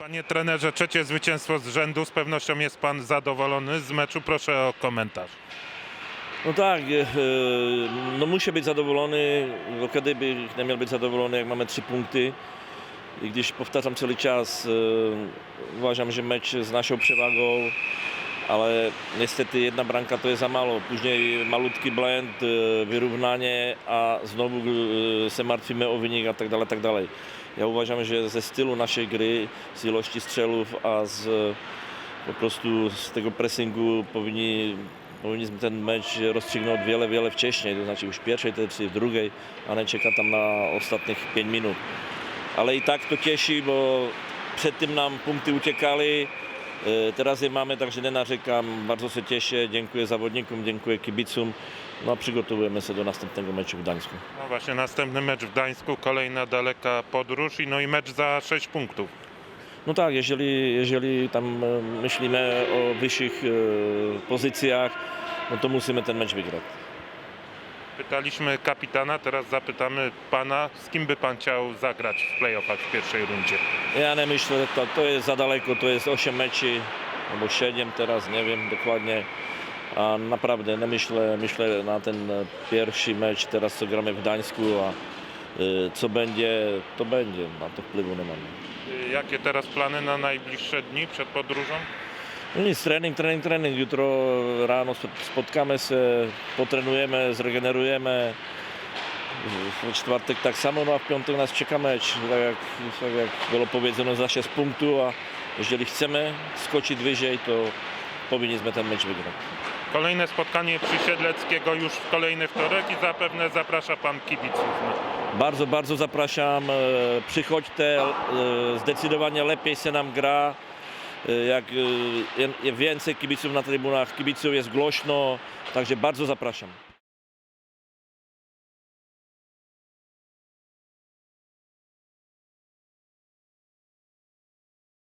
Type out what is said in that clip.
Panie trenerze, trzecie zwycięstwo z rzędu. Z pewnością jest pan zadowolony z meczu. Proszę o komentarz. No tak, e, no muszę być zadowolony, bo kiedy by nie miał być zadowolony, jak mamy trzy punkty. I gdyż powtarzam cały czas, e, uważam, że mecz z naszą przewagą, ale niestety jedna bramka to jest za mało. Później malutki blend, e, wyrównanie, a znowu e, się martwimy o wynik a tak dalej, tak dalej. Ja uważam, że ze stylu naszej gry, z ilości strzelów, a z po prostu z tego pressingu powinni, powinniśmy ten mecz rozstrzygnąć wiele, wiele wcześniej, to znaczy już w pierwszej, czy w drugiej, a nie czeka tam na ostatnich 5 minut. Ale i tak to cieszy, bo przed tym nam punkty e, teraz je mamy, także nie narzekam, bardzo się cieszę, dziękuję zawodnikom, dziękuję kibicom, no a przygotowujemy się do następnego meczu w Gdańsku. No właśnie, następny mecz w Gdańsku, kolejna daleka podróż i no i mecz za 6 punktów. No tak, jeżeli, jeżeli tam e, myślimy o wyższych e, pozycjach, no to musimy ten mecz wygrać. Pytaliśmy kapitana, teraz zapytamy pana, z kim by pan chciał zagrać w playoffach w pierwszej rundzie? Ja nie myślę, to, to jest za daleko, to jest 8 meczy, albo 7 teraz, nie wiem dokładnie. A naprawdę nie myślę, myślę na ten pierwszy mecz teraz co gramy w Gdańsku, a e, co będzie, to będzie, na to wpływu nie mamy. Y, Jakie teraz plany na najbliższe dni przed podróżą? No nic, trening, trening, trening. Jutro rano sp- spotkamy się, potrenujemy, zregenerujemy. W czwartek tak samo, no a w piątek nas czeka mecz. Tak jak, tak jak było powiedziane, za 6 punktów, a jeżeli chcemy skoczyć wyżej, to powinniśmy ten mecz wygrać. Kolejne spotkanie przy Siedleckiego już w kolejny wtorek i zapewne zaprasza pan kibiców. Bardzo, bardzo zapraszam. e, Przychodźcie, e, zdecydowanie lepiej się nam gra. E, Jak je- więcej kibiców na trybunach, kibiców jest głośno, także bardzo zapraszam.